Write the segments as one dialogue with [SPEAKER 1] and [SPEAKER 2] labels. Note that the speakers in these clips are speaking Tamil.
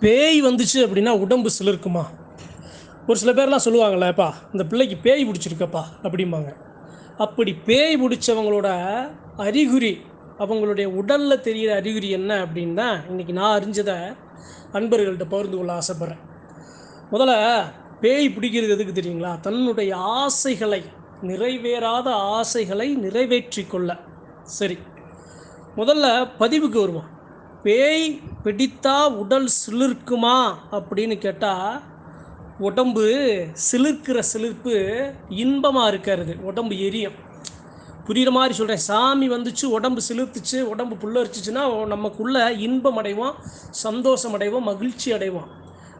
[SPEAKER 1] பேய் வந்துச்சு அப்படின்னா உடம்பு சிலிருக்குமா? ஒரு சில பேர்லாம் சொல்லுவாங்களேப்பா இந்த பிள்ளைக்கு பேய் பிடிச்சிருக்கப்பா அப்படிம்பாங்க. அப்படி பேய் பிடிச்சவங்களோட அறிகுறி அவங்களுடைய உடலில் தெரிகிற அறிகுறி என்ன அப்படின்னா இன்றைக்கி நான் அறிஞ்சதை அன்பர்கள்ட்ட பகிர்ந்து கொள்ள ஆசைப்பட்றேன். முதல்ல பேய் பிடிக்கிறது எதுக்கு தெரியுங்களா? தன்னுடைய ஆசைகளை நிறைவேறாத ஆசைகளை நிறைவேற்றி கொள்ள. சரி. முதல்ல பதிவுக்கு வருவோம். பேய் பிடித்தா உடல் சிலிர்க்குமா அப்படின்னு கேட்டால் உடம்பு சிலிர்க்கிற சிலிர்ப்பு இன்பமாக இருக்கிறது. உடம்பு எரியும். புரிகிற மாதிரி சொல்கிறேன் சாமி வந்துச்சு உடம்பு சிலிர்த்துச்சு உடம்பு புல்லரிச்சிச்சுன்னா நமக்குள்ள இன்பம் அடைவோம் சந்தோஷம் அடைவோம் மகிழ்ச்சி அடைவோம்.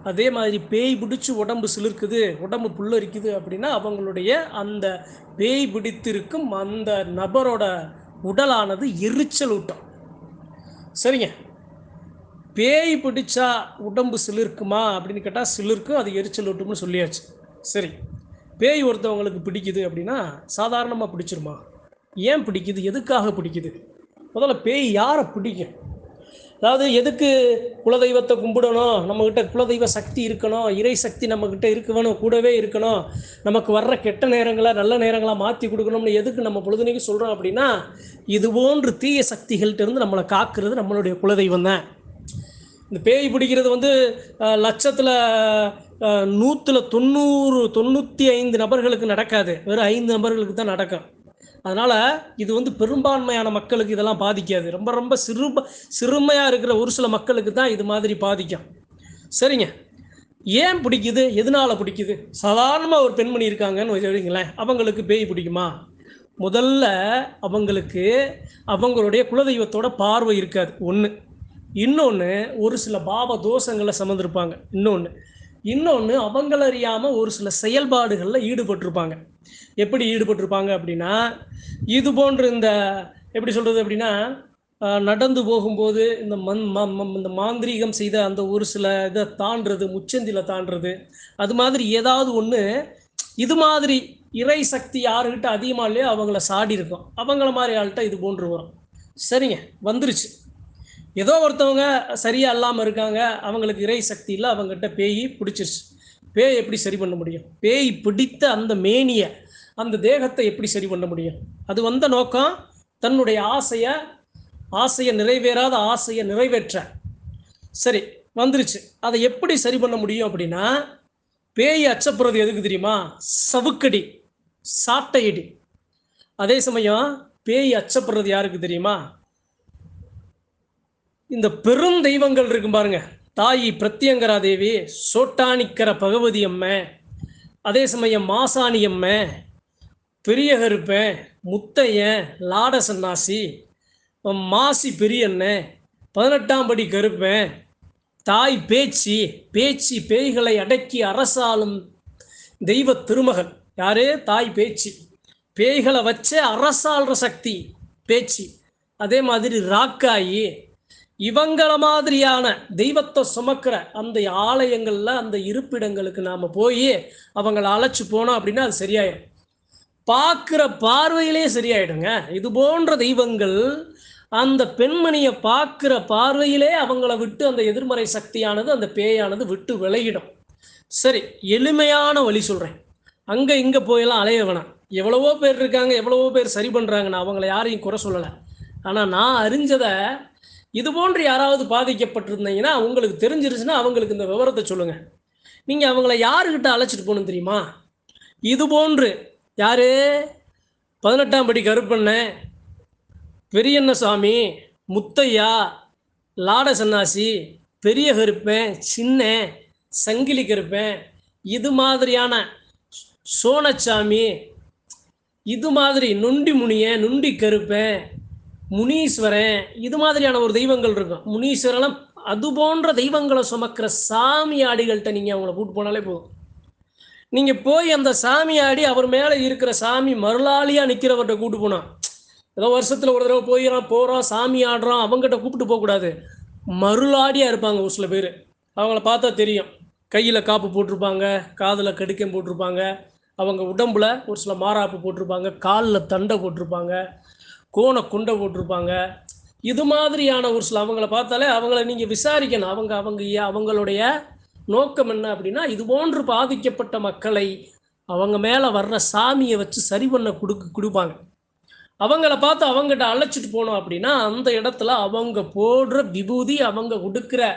[SPEAKER 1] அதே மாதிரி பேய் பிடிச்சி உடம்பு சிலிர்க்குது உடம்பு புல்லரிக்குது அப்படின்னா அவங்களுடைய அந்த பேய் பிடித்திருக்கும் அந்த நபரோட உடலானது எரிச்சல் ஊட்டம் சரிங்க? பேய் பிடிச்சா உடம்பு சிலிர்க்குமா அப்படின்னு கேட்டால் சிலிர்க்கும் அது எரிச்சல் ஊட்டும்னு சொல்லியாச்சு. சரி பேய் ஒருத்தவங்களுக்கு பிடிக்குது அப்படின்னா சாதாரணமாக பிடிச்சிருமா? ஏன் பிடிக்குது? எதுக்காக பிடிக்குது? முதல்ல பேய் யாரை பிடிக்கும்? அதாவது எதுக்கு குலதெய்வத்தை கும்பிடணும்? நம்மக்கிட்ட குலதெய்வ சக்தி இருக்கணும் இறை சக்தி நம்மக்கிட்ட இருக்கணும் கூடவே இருக்கணும். நமக்கு வர்ற கெட்ட நேரங்களை நல்ல நேரங்களாக மாற்றி கொடுக்கணும்னு எதுக்கு நம்ம பொழுதுனைக்கு சொல்கிறோம் அப்படின்னா இது போன்று தீய சக்திகள்கிட்ட இருந்து நம்மளை காக்கிறது நம்மளுடைய குலதெய்வம் தான் இந்த பேய் பிடிக்கிறது வந்து லட்சத்தில் நூற்றில் தொண்ணூறு தொண்ணூற்றி ஐந்து நபர்களுக்கு நடக்காது. வெறும் ஐந்து நபர்களுக்கு தான் நடக்கும். அதனால் இது வந்து பெரும்பான்மையான மக்களுக்கு இதெல்லாம் பாதிக்காது. ரொம்ப ரொம்ப சிறுப சிறுமையாக இருக்கிற ஒரு சில மக்களுக்கு தான் இது மாதிரி பாதிக்கும். சரிங்க. ஏன் பிடிக்குது? எதனால் பிடிக்குது? சாதாரணமாக ஒரு பெண்மணி இருக்காங்கன்னு வச்சுங்களேன் அவங்களுக்கு பேய் பிடிக்குமா? முதல்ல அவங்களுக்கு அவங்களுடைய குலதெய்வத்தோட பார்வை இருக்காது. ஒன்று இன்னொன்று ஒரு சில பாவ தோஷங்களை சமந்திருப்பாங்க இன்னொன்று இன்னொன்று அவங்கள அறியாமல் ஒரு சில செயல்பாடுகளில் ஈடுபட்டிருப்பாங்க. எப்படி ஈடுபட்டிருப்பாங்க அப்படின்னா இது போன்ற இந்த எப்படி சொல்கிறது அப்படின்னா நடந்து போகும்போது இந்த மண் ம- இந்த மாந்திரீகம் செய்த அந்த ஒரு சில இதை தாண்டுறது முச்சந்தியில் தாண்டுறது அது மாதிரி ஏதாவது ஒன்று இது மாதிரி இறை சக்தி யாருக்கிட்ட அதிகமாக இல்லையோ அவங்கள சாடி இருக்கும் அவங்கள மாதிரி ஆள்கிட்ட இது போன்று வரும். சரிங்க வந்துருச்சு. ஏதோ ஒருத்தவங்க சரியாக இல்லாமல் இருக்காங்க அவங்களுக்கு இறை சக்தி இல்லை அவங்ககிட்ட பேய் பிடிச்சிருச்சு. பேய் எப்படி சரி பண்ண முடியும்? பேய் பிடித்த அந்த மேனியை அந்த தேகத்தை எப்படி சரி பண்ண முடியும்? அது வந்த நோக்கம் தன்னுடைய ஆசையை ஆசையை நிறைவேறாத ஆசையை நிறைவேற்ற. சரி வந்துருச்சு. அதை எப்படி சரி பண்ண முடியும் அப்படின்னா பேய் அச்சப்படுறது எதுக்கு தெரியுமா? சவுக்கடி சாட்டையடி. அதே சமயம் பேய் அச்சப்படுறது யாருக்கு தெரியுமா? இந்த பெரும் தெய்வங்கள் இருக்கும் பாருங்க. தாயி பிரத்யங்கரா தேவி சோட்டானிக்கர பகவதி அம்மை அதே சமயம் மாசாணி அம்மை பெரிய கருப்பன் முத்தையன் லாட சன்னாசி மாசி பெரியண்ணன் பதினெட்டாம் படி கருப்பன் தாய் பேச்சி பேச்சி பேய்களை அடக்கி அரசாளும் தெய்வ திருமகன் யாரு? தாய் பேச்சி. பேய்களை வச்ச அரசாள்ற சக்தி பேச்சி. அதே மாதிரி ராக்காயி இவங்கள மாதிரியான தெய்வத்தை சுமக்கிற அந்த ஆலயங்கள்ல அந்த இருப்பிடங்களுக்கு நாம போய் அவங்கள அழைச்சு போனோம் அப்படின்னா அது சரியாயிடும். பார்க்குற பார்வையிலே சரியாயிடுங்க. இது போன்ற தெய்வங்கள் அந்த பெண்மணியை பார்க்குற பார்வையிலே அவங்கள விட்டு அந்த எதிர்மறை சக்தியானது அந்த பேயானது விட்டு விலகிடும். சரி எளிமையான வழி சொல்கிறேன் அங்கே இங்கே போயெல்லாம் அலைய வேணாம். எவ்வளவோ பேர் இருக்காங்க எவ்வளவோ பேர் சரி பண்ணுறாங்க நான் அவங்கள யாரையும் குறை சொல்லலை. ஆனால் நான் அறிஞ்சதை இது போன்று யாராவது பாதிக்கப்பட்டிருந்தீங்கன்னா உங்களுக்கு தெரிஞ்சிருச்சுன்னா அவங்களுக்கு இந்த விவரத்தை சொல்லுங்கள் நீங்கள் அவங்கள யாருக்கிட்ட அழைச்சிட்டு போகணும் தெரியுமா? இது போன்று யாரு? பதினெட்டாம் படி கருப்பண்ணன் பெரியண்ணசாமி முத்தையா லாட சன்னாசி பெரிய கருப்பேன் சின்ன சங்கிலி கருப்பேன் இது மாதிரியான சோனச்சாமி இது மாதிரி நொண்டி முனிய நொண்டி கருப்பேன் முனீஸ்வரன் இது மாதிரியான ஒரு தெய்வங்கள் இருக்கும். முனீஸ்வரெல்லாம் அது போன்ற தெய்வங்களை சுமக்கிற சாமியாடிகள்கிட்ட நீங்கள் அவங்கள கூட்டு போனாலே போதும். நீங்கள் போய் அந்த சாமியாடி அவர் மேலே இருக்கிற சாமி மருளாளியாக நிற்கிறவர்கிட்ட கூட்டு போனோம் ஏதோ வருஷத்தில் ஒரு தடவை போயிடறான் போகிறோம் சாமி ஆடுறோம் அவங்ககிட்ட கூப்பிட்டு போகக்கூடாது மருளாடியாக இருப்பாங்க ஒரு சில பேர். அவங்கள பார்த்தா தெரியும். கையில் காப்பு போட்டிருப்பாங்க காதில் கடுக்கம் போட்டிருப்பாங்க அவங்க உடம்புல ஒரு சில மாறாப்பு போட்டிருப்பாங்க காலில் தண்டை போட்டிருப்பாங்க. கோண குண்டை போட்டிருப்பாங்க. இது மாதிரியான ஒரு சில அவங்கள பார்த்தாலே அவங்கள நீங்கள் விசாரிக்கணும். அவங்க அவங்க ஏ- அவங்களுடைய நோக்கம் என்ன அப்படின்னா இது போன்று பாதிக்கப்பட்ட மக்களை அவங்க மேலே வர்ற சாமியை வச்சு சரி பண்ண கொடுக்க கொடுப்பாங்க. அவங்கள பார்த்து அவங்ககிட்ட அழைச்சிட்டு போனோம் அப்படின்னா அந்த இடத்துல அவங்க போடுற விபூதி அவங்க கொடுக்குற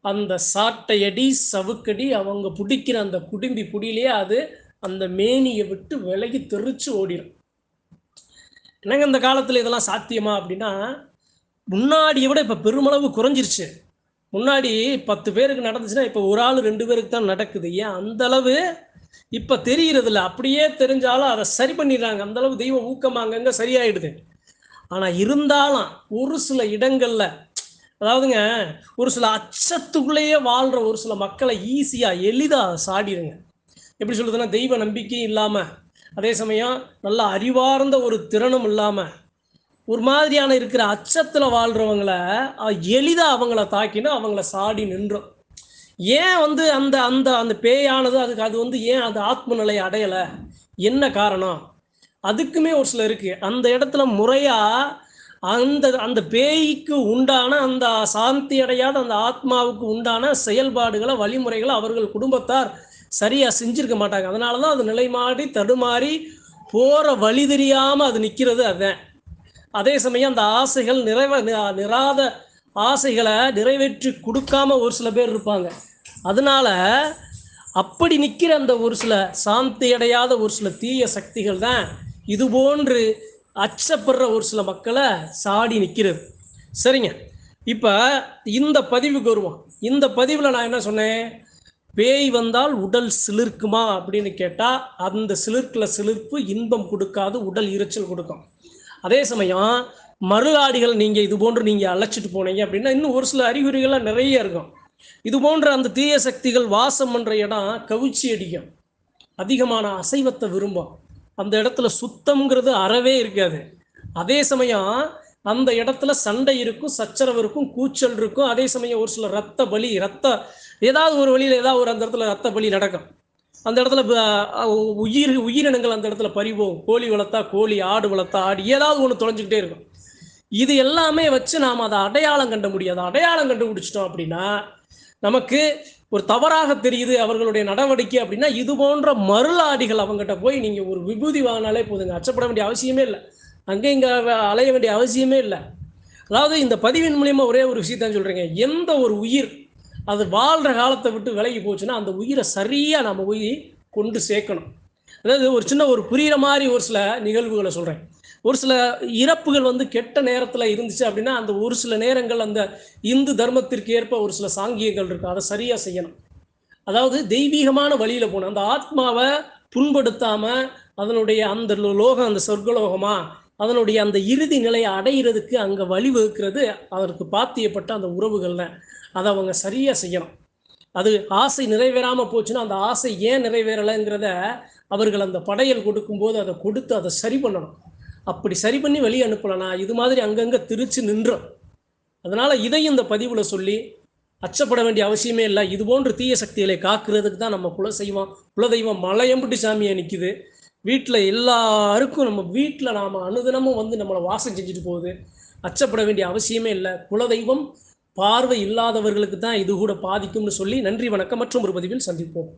[SPEAKER 1] அந்த சாட்டையடி சவுக்கடி அவங்க பிடிக்கிற அந்த குடும்பி புடியிலே அது அந்த மேனியை விட்டு விலகி தெரிச்சு ஓடிடும் என்னங்க இந்த காலத்தில் இதெல்லாம் சாத்தியமா அப்படின்னா முன்னாடியை விட இப்போ பெருமளவு குறைஞ்சிருச்சு. முன்னாடி பத்து பேருக்கு நடந்துச்சுன்னா இப்போ ஒரு ஆள் ரெண்டு பேருக்கு தான் நடக்குது. ஏன்? அந்த அளவு இப்போ தெரியறது அப்படியே தெரிஞ்சாலும் அதை சரி பண்ணிடுறாங்க. அந்த அளவு தெய்வ ஊக்கம் அங்கங்க சரியாயிடுது. ஆனால் இருந்தாலும் ஒரு சில இடங்களில் அதாவதுங்க ஒரு சில அச்சத்துக்குள்ளேயே வாழ்கிற ஒரு சில மக்களை ஈஸியாக எளிதாக சாடிடுங்க எப்படி சொல்லுதுன்னா தெய்வ நம்பிக்கையும் இல்லாமல் அதே சமயம் நல்ல அறிவார்ந்த ஒரு திறனும் இல்லாமல் ஒரு மாதிரியான இருக்கிற அச்சத்தில் வாழ்கிறவங்கள எளிதாக அவங்கள தாக்கினா அவங்கள சாடி நின்றோம். ஏன் வந்து அந்த அந்த அந்த பேயானது அதுக்கு அது வந்து ஏன் அது ஆத்ம நிலை அடையலை? என்ன காரணம்? அதுக்குமே ஒரு சில இருக்குது அந்த இடத்துல முறையாக அந்த அந்த பேய்க்கு உண்டான அந்த சாந்தி அடையாத அந்த ஆத்மாவுக்கு உண்டான செயல்பாடுகளை வழிமுறைகளை அவர்கள் குடும்பத்தார் சரியா செஞ்சிருக்க மாட்டாங்க. அதனால தான் அது நிலைமாடி தடுமாறி போற வழி தெரியாம அது நிக்கிறது அதுதான் அதே சமயம் அந்த ஆசைகள் நிறைவ நிறாத ஆசைகளை நிறைவேற்றி கொடுக்காம ஒரு சில பேர் இருப்பாங்க. அதனால அப்படி நிற்கிற அந்த ஒரு சில சாந்தி அடையாத ஒரு சில தீய சக்திகள் தான் இது போன்று அச்சப்படுற ஒரு சில மக்களை சாடி நிற்கிறது சரிங்க. இப்போ இந்த பதிவுக்கு வருவோம். இந்த பதிவில் நான் என்ன சொன்னேன்? பேய் வந்தால் உடல் சிலிர்க்குமா அப்படின்னு கேட்டால் அந்த சிலிர்க்கில் சிலிர்ப்பு இன்பம் கொடுக்காது உடல் இரைச்சல் கொடுக்கும். அதே சமயம் மறுஆடிகள் நீங்கள் இது போன்று நீங்கள் அழைச்சிட்டு போனீங்க அப்படின்னா இன்னும் ஒரு சில அறிகுறிகள்லாம் நிறைய இருக்கும். இது போன்ற அந்த தீய சக்திகள் வாசம் பண்ணுற இடம் கவிச்சி அடிக்கும். அதிகமான அசைவத்தை விரும்பும். அந்த இடத்துல சுத்தம்ங்கிறது அறவே இருக்காது. அதே சமயம் அந்த இடத்துல சண்டை இருக்கும் சச்சரவு இருக்கும் கூச்சல் இருக்கும். அதே சமயம் ஒரு சில ரத்த பலி ரத்த ஏதாவது ஒரு வழியில் ஏதாவது ஒரு அந்த இடத்துல ரத்த பலி நடக்கும். அந்த இடத்துல உயிர் உயிரினங்கள் அந்த இடத்துல பறிவோம் கோழி வளர்த்தா கோழி ஆடு வளர்த்தா ஆடு ஏதாவது ஒன்று தொலைஞ்சிக்கிட்டே இருக்கும். இது எல்லாமே வச்சு நாம் அதை அடையாளம் கண்ட முடியாது. அடையாளம் கண்டுபிடிச்சிட்டோம் அப்படின்னா நமக்கு ஒரு தவறாக தெரியுது அவர்களுடைய நடவடிக்கை அப்படின்னா இது போன்ற மருளாடிகள் அவங்ககிட்ட போய் நீங்கள் ஒரு விபூதி வாங்கினாலே போதுங்க. அச்சப்பட வேண்டிய அவசியமே இல்லை. அங்கே இங்கே அலைய வேண்டிய அவசியமே இல்லை. அதாவது இந்த பதிவின் மூலியமாக ஒரே ஒரு விஷயத்தான் சொல்கிறீங்க எந்த ஒரு உயிர் அது வாழ்கிற காலத்தை விட்டு விலகி போச்சுன்னா அந்த உயிரை சரியாக நம்ம போய் கொண்டு சேர்க்கணும். அதாவது ஒரு சின்ன ஒரு புரிகிற மாதிரி ஒரு சில நிகழ்வுகளை சொல்கிறேன் ஒரு சில இறப்புகள் வந்து கெட்ட நேரத்தில் இருந்துச்சு அப்படின்னா அந்த ஒரு சில நேரங்கள் அந்த இந்து தர்மத்திற்கு ஏற்ப ஒரு சில சாங்கியங்கள் இருக்கும். அதை சரியாக செய்யணும். அதாவது தெய்வீகமான வழியில் போகணும். அந்த ஆத்மாவை புண்படுத்தாமல் அதனுடைய அந்த லோகம் அந்த சொர்க்கலோகமாக அதனுடைய அந்த இறுதி நிலையை அடையிறதுக்கு அங்கே வழிவகுக்கிறது அதற்கு பாத்தியப்பட்ட அந்த உறவுகள் அதை அவங்க சரியாக செய்யணும். அது ஆசை நிறைவேறாமல் போச்சுன்னா அந்த ஆசை ஏன் நிறைவேறலைங்கிறத அவர்கள் அந்த படையல் கொடுக்கும்போது அதை கொடுத்து அதை சரி பண்ணணும். அப்படி சரி பண்ணி வெளியே அனுப்பலனா இது மாதிரி அங்கங்கே திருச்சு நின்றோம் அதனால் இதையும் இந்த பதிவில் சொல்லி அச்சப்பட வேண்டிய அவசியமே இல்லை. இது போன்ற தீய சக்திகளை காக்கிறதுக்கு தான் நம்ம குலசெய்வம் குலதெய்வம் மலையம்பட்டி சாமியை நிற்குது வீட்டில் எல்லாருக்கும் நம்ம வீட்டில் நாம் அனுதினமும் வந்து நம்மளை வாசம் செஞ்சுட்டு போகுது. அச்சப்பட வேண்டிய அவசியமே இல்லை. குலதெய்வம் பார்வை இல்லாதவர்களுக்கு தான் இது கூட பாதிக்கும்னு சொல்லி நன்றி வணக்கம் மற்றும் ஒரு பதிவில் சந்திப்போம்.